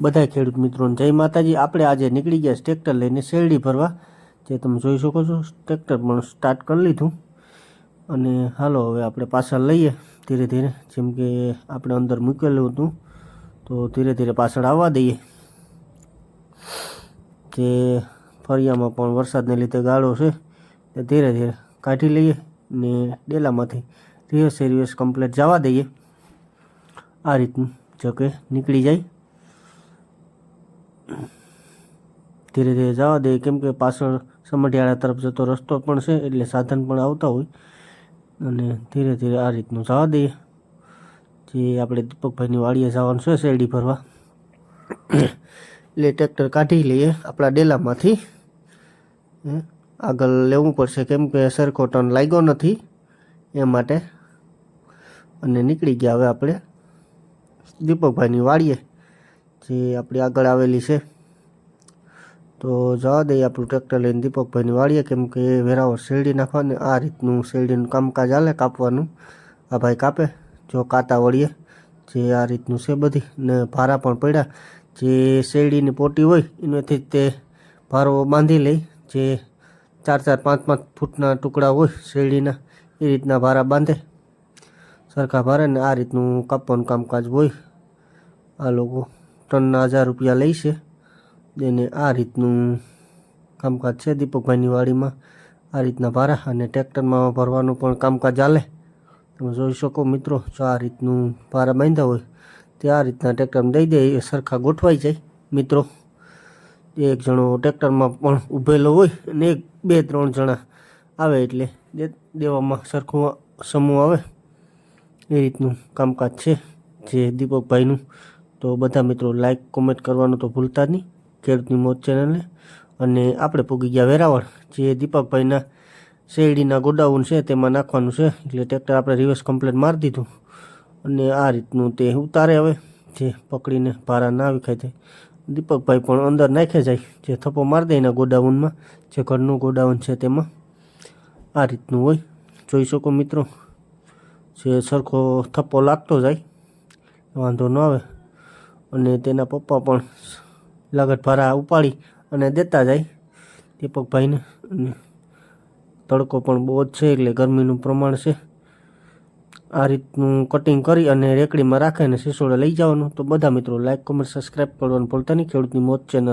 બધા ખેડૂત મિત્રોને જય માતાજી. આપણે આજે નીકળી ગયા ટ્રેક્ટર લઈને શેરડી ભરવા, જે તમે જોઈ શકો છો. ટ્રેક્ટર પણ સ્ટાર્ટ કરી લીધું. અને હાલો, હવે આપણે પાછળ લઈએ ધીરે ધીરે. જેમ કે આપણે અંદર મૂકેલું હતું, તો ધીરે ધીરે પાછળ આવવા દઈએ. જે ફરિયામાં પણ વરસાદને લીધે ગાળો છે, તે ધીરે ધીરે કાઢી લઈએ ને ડેલામાંથી રિવર્સ રિવર્સ કમ્પ્લેટ જવા દઈએ. આ રીતનું જો કે નીકળી જાય. ધીરે ધીરે જવા દઈએ કેમ કે પાછળ સમઢિયાળા તરફ જતો રસ્તો પણ છે, એટલે સાધન પણ આવતા હોય. અને ધીરે ધીરે આ રીતનું જવા દઈએ જે આપણે દીપકભાઈની વાડીએ જવાનું છે, શેરડી ભરવા. એટલે ટ્રેક્ટર કાઢી લઈએ આપણા ડેલામાંથી. આગળ લેવું પડશે, કેમ કે સરખો ટર્ન લાગ્યો નથી એ માટે. અને નીકળી ગયા હવે આપણે દીપકભાઈની વાડીએ. જે આપણી આગળ આવેલી છે. તો જવા દઈએ આપણું ટ્રેક્ટર લઈને. દીપકભાઈની વાળીએ કેમ કે વેરાવળ શેરડી નાખવાને. આ રીતનું શેરડીનું કામકાજ હાલે, કાપવાનું. આ ભાઈ કાપે, જો કાતા વળીએ. જે આ રીતનું છે બધી. ને ભારા પણ પડ્યા. જે શેરડીની પોટી હોય, એનાથી તે ભારો બાંધી લઈ, જે ચાર ચાર, પાંચ પાંચ ફૂટના ટુકડા હોય શેરડીના, એ રીતના ભારા બાંધે. સરખા ભારે ને આ રીતનું કાપવાનું કામકાજ હોય. આ લોકો ટનના હજાર રૂપિયા લે છે. એને આ રીતનું કામકાજ છે દીપકભાઈની વાડીમાં. આ રીતના ભારા અને ટ્રેક્ટરમાં ભરવાનું પણ કામકાજ ચાલે. તમે જોઈ શકો મિત્રો, જો આ રીતનું ભારા બાંધ્યા હોય, તે આ રીતના ટ્રેક્ટરમાં દઈ દે, એ સરખા ગોઠવાઈ જાય. મિત્રો, એક જણો ટ્રેક્ટરમાં પણ ઊભેલો હોય અને એક બે ત્રણ જણા આવે એટલે દેવામાં સરખું સમૂહ આવે. એ રીતનું કામકાજ છે જે દીપકભાઈનું તો બધા મિત્રો લાઇક કોમેન્ટ કરવાનું તો ભૂલતા નહીં. ખેડૂતની મોત ચેનલને અને આપણે પૂગી ગયા વેરાવળ, જે દીપકભાઈના શેરડીના ગોડાઉન છે, તેમાં નાખવાનું છે. એટલે ટ્રેક્ટર આપણે રિવર્સ કમ્પ્લેટ મારી દીધું. અને આ રીતનું તે ઉતારે હવે, જે પકડીને ભારા ના વિખાય તે દીપકભાઈ પણ અંદર નાખે જાય, જે થપ્પો મારી દે એના ગોડાઉનમાં, જે ઘરનું ગોડાઉન છે તેમાં. આ રીતનું હોય. જોઈ શકો મિત્રો, જે સરખો થપ્પો લાગતો જાય, વાંધો ન આવે. અને તેના પપ્પા પણ લાગત ભારા ઉપાડી અને દેતા જાય દીપકભાઈને. અને તડકો પણ બહુ જ છે એટલે ગરમીનું પ્રમાણ છે. આ રીતનું કટિંગ કરી અને રેકડીમાં રાખીને સિસોડે લઈ જવાનું. તો બધા મિત્રો લાઇક કોમેન્ટ સબસ્ક્રાઈબ કરવાનું ભૂલતા નહીં. ખેડૂતની મોત ચેનલ